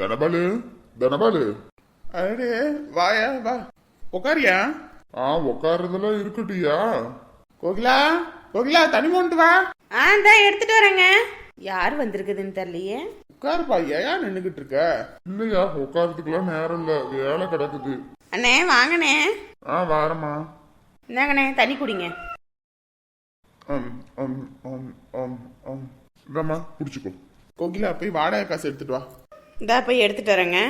தனபாலு தனபாலு. அடே வாயா வா. உட்காரியா ஆ உட்கார்றதெல்லாம் இருக்கட்டும்யா. கோகிலா கோகிலா தனி கொண்டு வா. ஆ இந்தா எடுத்துட்டு வரேங்க. யார் வந்திருக்குதுன்னு தெரியலையே. உட்காருப்பா ஏன் நின்னுகிட்டு இருக்க? இல்லையா உட்கார்றதுக்கெல்லாம் நேரம் இல்ல. வேலை கிடக்குது. அண்ணே வாங்கண்ணே. ஆ வாரம்மா. இந்தாங்கண்ணே தண்ணி குடிங்க. அம் அம் அம் அம் அம். இந்தாம்மா குடிச்சுக்கோ. கோகிலா போய் வாடகை காசு எடுத்துட்டு வா. இந்தா போய் எடுத்துட்டு வரேங்க.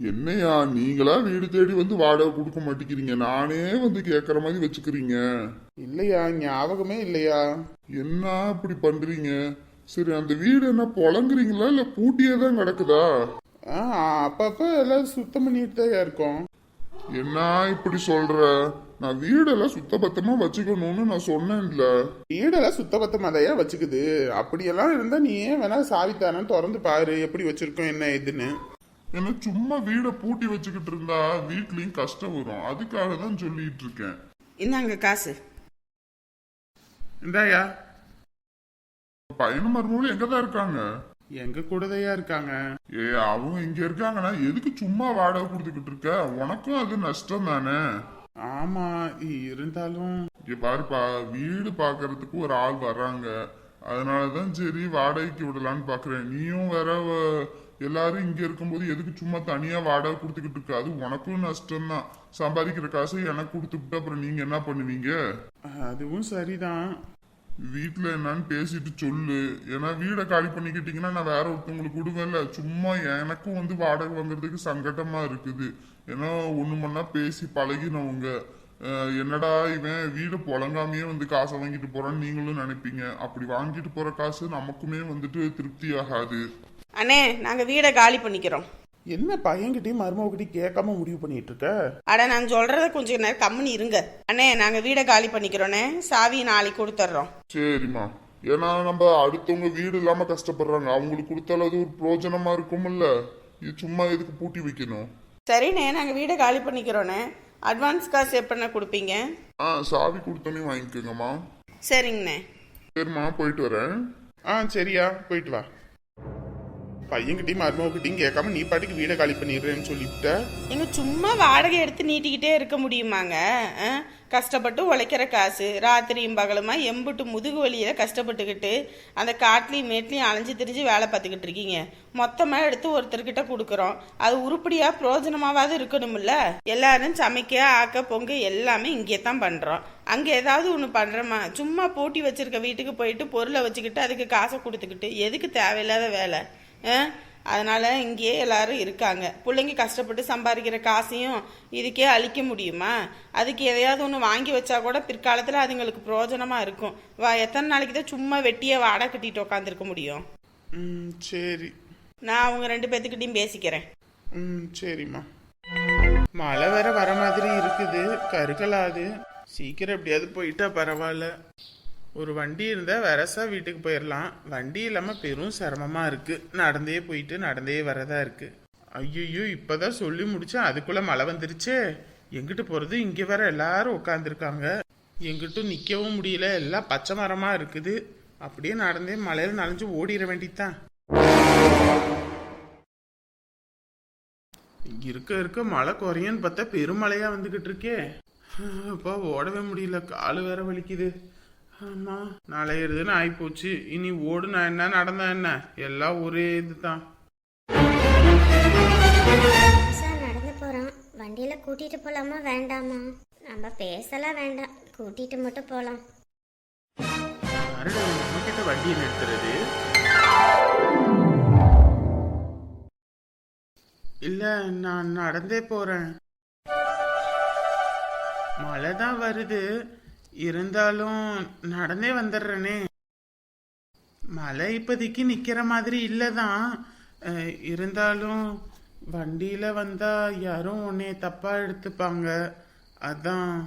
என்னையா நீங்களா வீடு தேடி வந்து வாடகை கொடுக்க மாட்டேங்கிறீங்க. நானே வந்து கேட்குற மாதிரி வச்சுக்கிறீங்க. இல்லையா ஞாபகமே இல்லையா? என்ன இப்படி பண்றீங்க? சரி அந்த வீடு என்ன பொழங்குறீங்களா? இல்ல பூட்டியே தான் கிடக்குதா? ஆ அப்பப்ப எல்லாம் சுத்தம் பண்ணிட்டு தான் இருக்கோம். என்ன இப்படி சொல்ற? நான் வீடெல்லாம் சுத்தபத்தமா வச்சுக்கணும்னு நான் சொன்னேன்ல. வீடெல்லாம் சுத்தபத்தமாதையா வச்சுக்குது. அப்படியெல்லாம் இருந்தா நீ ஏன் வேணா சாவித்தானு திறந்து பாரு. எப்படி வச்சிருக்கோம் என்ன ஏதுன்னு. ஏன்னா சும்மா வீடை பூட்டி வச்சுக்கிட்டு இருந்தா வீட்லயும் கஷ்டம் வரும். அதுக்காக தான் சொல்லிட்டு இருக்கேன். இந்தாங்க காசு. இந்தாயா பையனும் மருமகளும் எங்க தான் இருக்காங்க? எங்க கூடதையா இருக்காங்க? ஏ அவங்க இங்க இருக்காங்கன்னா எதுக்கு சும்மா வாடகை கொடுத்துக்கிட்டு இருக்க? உனக்கும் அது நஷ்டம் தானே ஆமா இருந்தாலும் இங்க பாருப்பா வீடு பார்க்கறதுக்கு ஒரு ஆள் வர்றாங்க. அதனாலதான் சரி வாடகைக்கு விடலான்னு பாக்குறேன். நீயும் வேற வ- எல்லாரும் இங்க இருக்கும்போது எதுக்கு சும்மா தனியா வாடகை கொடுத்துக்கிட்டு இருக்க? அது உனக்கும் நஷ்டம் தான் சம்பாதிக்கிற காசை எனக்கு கொடுத்துட்டு அப்புறம் நீங்க என்ன பண்ணுவீங்க? அதுவும் சரிதான். வீட்டுல என்னன்னு பேசிட்டு சொல்லு. ஏன்னா வீடை காலி பண்ணிக்கிட்டீங்கன்னா நான் வேற ஒருத்தவங்களுக்கு விடுவேன்ல. சும்மா எனக்கும் வந்து வாடகை வாங்குறதுக்கு சங்கடமா இருக்குது. ஏன்னா ஒண்ணு மண்ணா பேசி பழகினவங்க. என்னடா இவன் வீடு புழங்காமையே வந்து காசை வாங்கிட்டு போறான்னு நீங்களும் நினைப்பீங்க. அப்படி வாங்கிட்டு போற காசு நமக்குமே வந்துட்டு திருப்தி ஆகாது. அண்ணே நாங்க வீடை காலி பண்ணிக்கிறோம். என்ன பையன்கிட்டயும் மருமகிட்டையும் கேட்காம முடிவு பண்ணிட்டு இருக்க அட நான் சொல்றத கொஞ்சம் நேரம் கம்முனு இருங்க. அண்ணே நாங்க வீடை காலி பண்ணிக்கிறோண்ணே. சாவி நாளைக்கு கொடுத்துட்றோம் சரிம்மா. ஏன்னா நம்ம அடுத்தவங்க வீடு இல்லாம கஷ்டப்படுறாங்க. அவங்களுக்கு கொடுத்தாலும் அது ஒரு பிரயோஜனமா இருக்கும்ல. இது சும்மா எதுக்கு பூட்டி வைக்கணும்? சரிண்ணே நாங்க வீடை காலி பண்ணிக்கிறோண்ணே. அட்வான்ஸ் காசு எப்பண்ணே கொடுப்பீங்க? ஆ சாவி கொடுத்தோன்னே வாங்கிக்கோங்கம்மா. சரிங்கண்ணே. சரிம்மா போயிட்டு வரேன். ஆ சரியா போயிட்டு வா. பையன்கிட்டயும் மருமகிட்டையும் கேட்காம நீ பாட்டுக்கு வீடை காலி பண்ணிடுறேன்னு சொல்லிவிட்ட. எங்க சும்மா வாடகை எடுத்து நீட்டிக்கிட்டே இருக்க முடியுமாங்க? ஆ? கஷ்டப்பட்டு உழைக்கிற காசு ராத்திரியும் பகலுமா எம்புட்டு முதுகு வலியில கஷ்டப்பட்டுக்கிட்டு அந்த காட்டிலையும் மேட்லையும் அலைஞ்சு திரிஞ்சு வேலை பார்த்துக்கிட்டு இருக்கீங்க. மொத்தமா எடுத்து ஒருத்தர்கிட்ட கொடுக்குறோம். அது உருப்படியா பிரயோஜனமாவது இருக்கணும்ல? எல்லாரும் சமைக்க ஆக்க பொங்க எல்லாமே இங்கே தான் பண்றோம். அங்க ஏதாவது ஒன்று பண்றோமா? சும்மா பூட்டி வச்சிருக்க வீட்டுக்கு போயிட்டு பொருளை வச்சுக்கிட்டு அதுக்கு காசை கொடுத்துக்கிட்டு எதுக்கு தேவையில்லாத வேலை? அதனால இங்கேயே எல்லாரும் இருக்காங்க. பிள்ளைங்க கஷ்டப்பட்டு சம்பாதிக்கிற காசையும் இதுக்கே அழிக்க முடியுமா? அதுக்கு எதையாவது ஒன்று வாங்கி வச்சா கூட பிற்காலத்தில் அதுங்களுக்கு பிரயோஜனமா இருக்கும். வா எத்தனை நாளைக்கு தான் சும்மா வெட்டியே வாடகை கட்டிட்டு உட்காந்துருக்க முடியும்? ம் சரி. நான் அவங்க ரெண்டு பேத்துக்கிட்டையும் பேசிக்கிறேன். ம் சரிம்மா. மழை வேற வர மாதிரி இருக்குது. கருக்கலாது சீக்கிரம் எப்படியாவது போயிட்டா பரவாயில்ல. ஒரு வண்டி இருந்தால் வரசா வீட்டுக்கு போயிடலாம் வண்டி இல்லாமல் பெரும் சிரமமாக இருக்குது நடந்தே போயிட்டு நடந்தே வரதா இருக்கு. ஐயோ இப்பதான் சொல்லி முடிச்சேன் அதுக்குள்ளே மழை வந்துருச்சே. எங்கிட்டு போகிறது இங்கே வேற எல்லாரும் உட்காந்துருக்காங்க எங்கிட்டும் நிற்கவும் முடியல. எல்லாம் பச்சை மரமாக இருக்குது. அப்படியே நடந்தே மலையில் நனைஞ்சு ஓடிட வேண்டித்தான் இருக்க இருக்க மழை குறையன்னு பார்த்தா பெருமழையாக வந்துக்கிட்டு இருக்கே. அப்பா ஓடவே முடியல. காலு வேற வலிக்குது. ஆமா. நாளையிறதுன்னு ஆயிப்போச்சு. இனி ஓடு நான் என்ன நடந்தா என்ன? எல்லாம் ஒரே இதுதான். சார் நடந்து போகிறோம் வண்டியில் கூட்டிகிட்டு போகலாமா வேண்டாமா? நம்ம பேசலாம் வேண்டாம். கூட்டிகிட்டு மட்டும் நம்ம கிட்ட வண்டியை நிறுத்துறது இல்ல நான் நடந்தே போறேன். மழை தான் வருது. இருந்தாலும் நடந்தே வந்துடுறேனே. மழை இப்போதைக்கு நிற்கிற மாதிரி இல்லை தான் இருந்தாலும் வண்டியில் வந்தா யாரும் உன்னே தப்பா எடுத்துப்பாங்க. அதான்.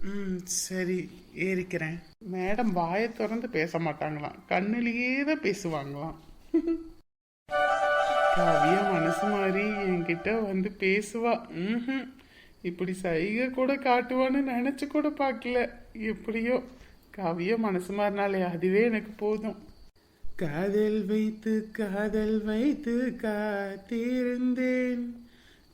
ம் சரி ஏறிக்கிறேன். மேடம் வாயை திறந்து பேச மாட்டாங்களாம். கண்ணிலேயே தான் பேசுவாங்களாம். கவியா மனசு மாதிரி என்கிட்ட வந்து பேசுவா. ம்ஹும். இப்படி சைகை கூட காட்டுவான்னு நினச்சி கூட பார்க்கல. எப்படியோ கவியா மனசு மாறினாலே அதுவே எனக்கு போதும். காதல் வைத்து காதல் வைத்து காத்திருந்தேன்.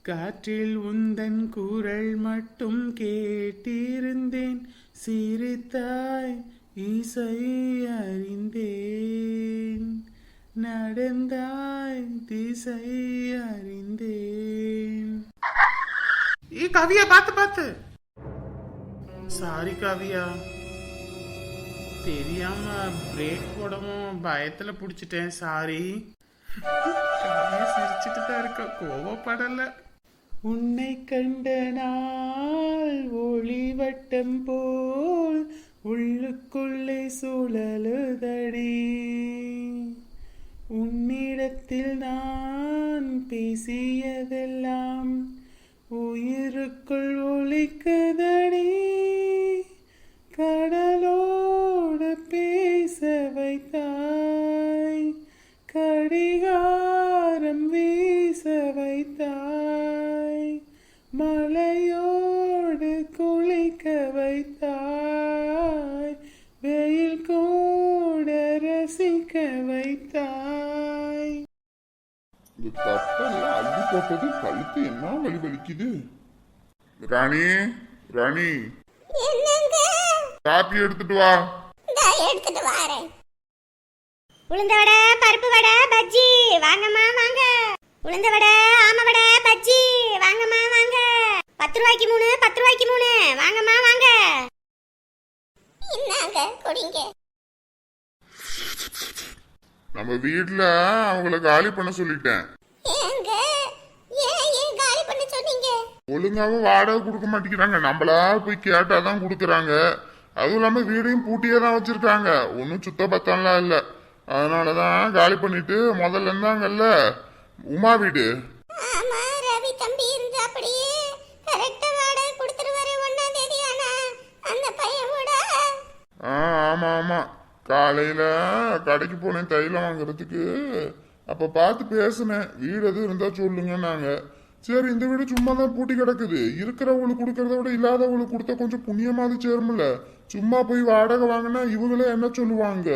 காற்றில் உந்தன் குரல் மட்டும் கேட்டிருந்தேன். சிரித்தாய் இசை அறிந்தேன். நடந்தாய் திசை அறிந்தேன். ஏ காவியா பார்த்து பார்த்து சாரி காவியா தெரியாம பிரேக் போடவும் பயத்துல புடிச்சிட்டேன் சாரி காவியா சிரிச்சிட்டு தான் இருக்க கோவப்படல உன்னை கண்ட நாள் ஒளிவட்டம் போல் உள்ளுக்குள்ளே சுழலுதடி உன்னிடத்தில் நான் பேசிய உயிருக்குள் ஒழிக்குதடி கடலோடு பேச வைத்தாய். கடிகாரம் வீச வைத்தாய். மலையோடு குளிக்க வைத்தாய். வெயில் கூட ரசிக்க வைத்தாய். இந்த தட்டெல்லாம் அள்ளி போட்டது கழுத்து என்ன வழி வலிக்குது? ராணி ராணி. என்னங்க? காப்பி எடுத்துட்டு வா. எடுத்துட்டு வாரேன். உளுந்த வடை பருப்பு வடை பஜ்ஜி. வாங்கம்மா வாங்க. உளுந்த வடை ஆம வடை பஜ்ஜி. வாங்கம்மா வாங்க. பத்து ரூபாய்க்கு மூணு பத்து ரூபாய்க்கு மூணு. வாங்கம்மா வாங்க. இன்னாங்க குடிங்க? நம்ம வீட்ல அவங்கள காலி பண்ண சொல்லிட்டேன் ஏங்க ஏன் ஏன் காலி பண்ண சொன்னீங்க ஒழுங்காவும் வாடகை கொடுக்க மாட்டேங்கிறாங்க. நம்மளா போய் கேட்டாதான் கொடுக்குறாங்க. அதுவும் இல்லாம வீடையும் பூட்டியே தான் வச்சிருக்காங்க. ஒன்றும் சுத்த பத்தம்லாம் இல்லை. அதனாலதான் காலி பண்ணிட்டு முதல்ல இருந்தாங்கல்ல. உமா வீடு. ஆமா ரவி தம்பி இருந்தா அப்படியே கரெக்டா வாடகை கொடுத்துருவாரு ஒன்னாம் தேதி ஆனா அந்த பையன் கூட. ஆ ஆமா ஆமா. காலையில கடைக்கு போனேன் தைலம் வாங்குறதுக்கு. அப்ப பார்த்து பேசினேன். வீடு எதுவும் இருந்தா சொல்லுங்கன்னாங்க. சரி இந்த வீடு சும்மா தான் பூட்டி கிடக்குது. இருக்கிறவங்களுக்கு கொடுக்கறத விட இல்லாதவங்களுக்கு கொடுத்தா கொஞ்சம் புண்ணியமாவது சேரும்ல. சும்மா போய் வாடகை வாங்கினா இவங்களே என்ன சொல்லுவாங்க?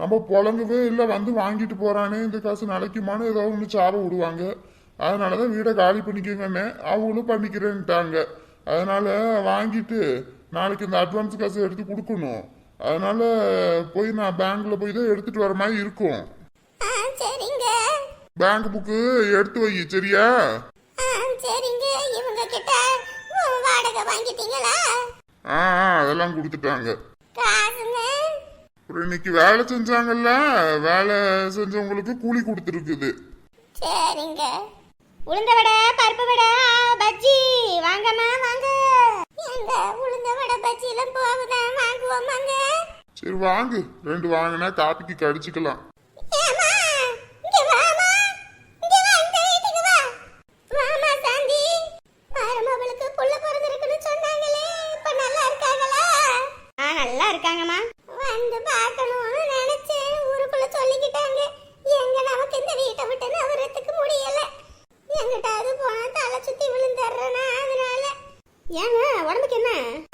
நம்ம புழங்கவே இல்லை வந்து வாங்கிட்டு போறானே இந்த காசு நிலைக்குமான்னு ஏதோ ஒன்று சாப விடுவாங்க. அதனாலதான் வீடை காலி பண்ணிக்கங்கன்னு அவங்களும் பண்ணிக்கிறேன்ட்டாங்க. அதனால வாங்கிட்டு நாளைக்கு இந்த அட்வான்ஸ் காசு எடுத்து கொடுக்கணும். அதனால போய் நான் பேங்க்ல போய் தான் எடுத்துட்டு வர மாதிரி இருக்கும். பேங்க் புக்கு எடுத்து வை சரியா? வாங்கிட்டீங்களா? ஆ ஆ, அதெல்லாம் கொடுத்துட்டாங்க. காசுங்க. அப்புறம் இன்னைக்கு வேலை செஞ்சாங்கல்ல வேலை செஞ்சவங்களுக்கு கூலி கொடுத்துருக்குது. சரிங்க. உளுந்த வடை பருப்பு வடை பஜ்ஜி. வாங்கம்மா வாங்க. எங்க உளுந்த வடை பஜ்ஜி எல்லாம் போகுதா? வாங்குவோமாங்க. சரி வாங்கு. ரெண்டு வாங்கினா காப்பிக்கு கடிச்சுக்கலாம். ஏம்மா, இங்க வாம்மா. உடம்புக்கு என்ன?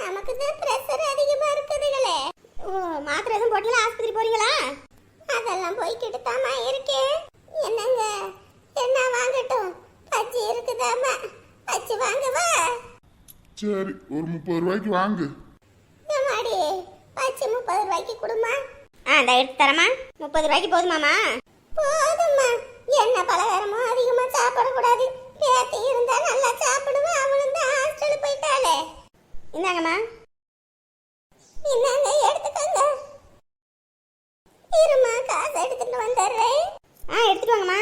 நமக்கு தான் பிரஷர் அதிகமா இருக்குதுங்களே ஓ மாத்திரை எதுவும் போட்டல ஆஸ்பத்திரி போறீங்களா? அதெல்லாம் போய்கிட்டு தாமா இருக்கேன். என்னங்க? என்ன வாங்கட்டும்? பச்சி இருக்குதாமா பச்சி வாங்கவா? சரி ஒரு முப்பது ரூபாய்க்கு வாங்கு. ஏமாடி பச்சி முப்பது ரூபாய்க்கு கொடுமா ஆ இந்த எடுத்து தரமா முப்பது ரூபாய்க்கு போதுமாமா போதும்மா. என்ன பலகாரமும் அதிகமா சாப்பிடக்கூடாது. பேத்தி இருந்தா நல்லா சாப்பிடுவா. அவளும் தான் ஹாஸ்டல் போயிட்டாளே. இந்தாங்கம்மா. இந்தாங்க எடுத்துக்கோங்க. இருமா காசு எடுத்துட்டு வந்துடுறேன். ஆ எடுத்துட்டு வாங்கம்மா.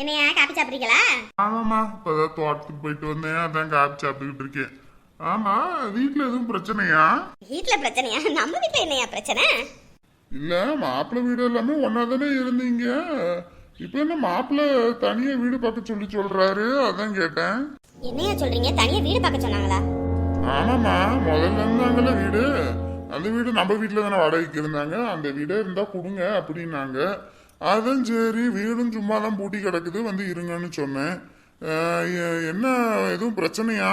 என்னையா காப்பி சாப்பிட்றீங்களா? ஆமாம்மா இப்பதான் தோட்டத்துக்கு போயிட்டு வந்தேன் அதான் காப்பி சாப்பிட்டுக்கிட்டு இருக்கேன். ஆமா வீட்ல எதுவும் பிரச்சனையா? வீட்ல பிரச்சனையா? நம்ம வீட்ல என்னையா பிரச்சனை? இல்ல மாப்பிள்ளை வீடு எல்லாமே ஒன்னா தானே இருந்தீங்க. இப்ப என்ன மாப்பிள்ளை தனியா வீடு பார்க்க சொல்லி சொல்றாரு? அதான் கேட்டேன். என்னையா சொல்றீங்க? தனியா வீடு பார்க்க சொன்னாங்களா? ஆமாம்மா முதல்ல இருந்தாங்கல்ல வீடு. அந்த வீடு நம்ம வீட்டில் தானே வாடகைக்கு இருந்தாங்க. அந்த வீடே இருந்தா கொடுங்க அப்படின்னாங்க. அதான் சரி வீடும் சும்மா தான் பூட்டி கிடக்குது. வந்து இருங்கன்னு சொன்னேன். என்ன எதுவும் பிரச்சனையா?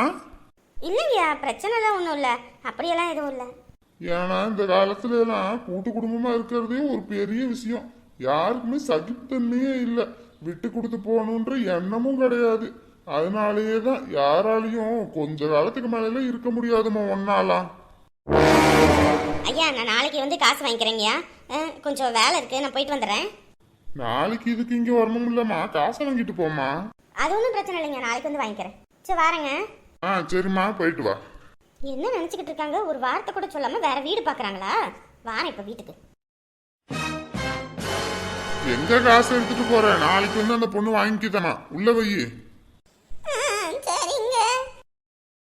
இல்லையா பிரச்சனைலாம் ஒன்றும் இல்லை. அப்படியெல்லாம் எதுவும் இல்லை. ஏன்னா இந்த காலத்துல எல்லாம் கூட்டு குடும்பமா இருக்கிறதே ஒரு பெரிய விஷயம். யாருக்குமே சகிப்புத்தன்மையே இல்லை. விட்டு கொடுத்து போகணுன்ற எண்ணமும் கிடையாது. அதனாலேயே தான் யாராலையும் கொஞ்ச காலத்துக்கு மேல இருக்க முடியாதுமா ஒன்னாலாம் ஐயா நான் நாளைக்கு வந்து காசு வாங்கிக்கிறேங்கய்யா கொஞ்சம் வேலை இருக்கு நான் போயிட்டு வந்துடுறேன். நாளைக்கு இதுக்கு இங்க வரணும் இல்லம்மா காசை வாங்கிட்டு போமா அது ஒன்றும் பிரச்சனை இல்லைங்க நாளைக்கு வந்து வாங்கிக்கிறேன். சரி வாரேங்க. ஆ சரிம்மா போயிட்டு வா. என்ன நினச்சிக்கிட்டு இருக்காங்க? ஒரு வார்த்தை கூட சொல்லாமல் வேற வீடு பார்க்குறாங்களா வாரேன் இப்போ வீட்டுக்கு. எங்க காசு எடுத்துட்டு போற? நாளைக்கு வந்து அந்த பொண்ணு வாங்கிக்கிதானா உள்ள வை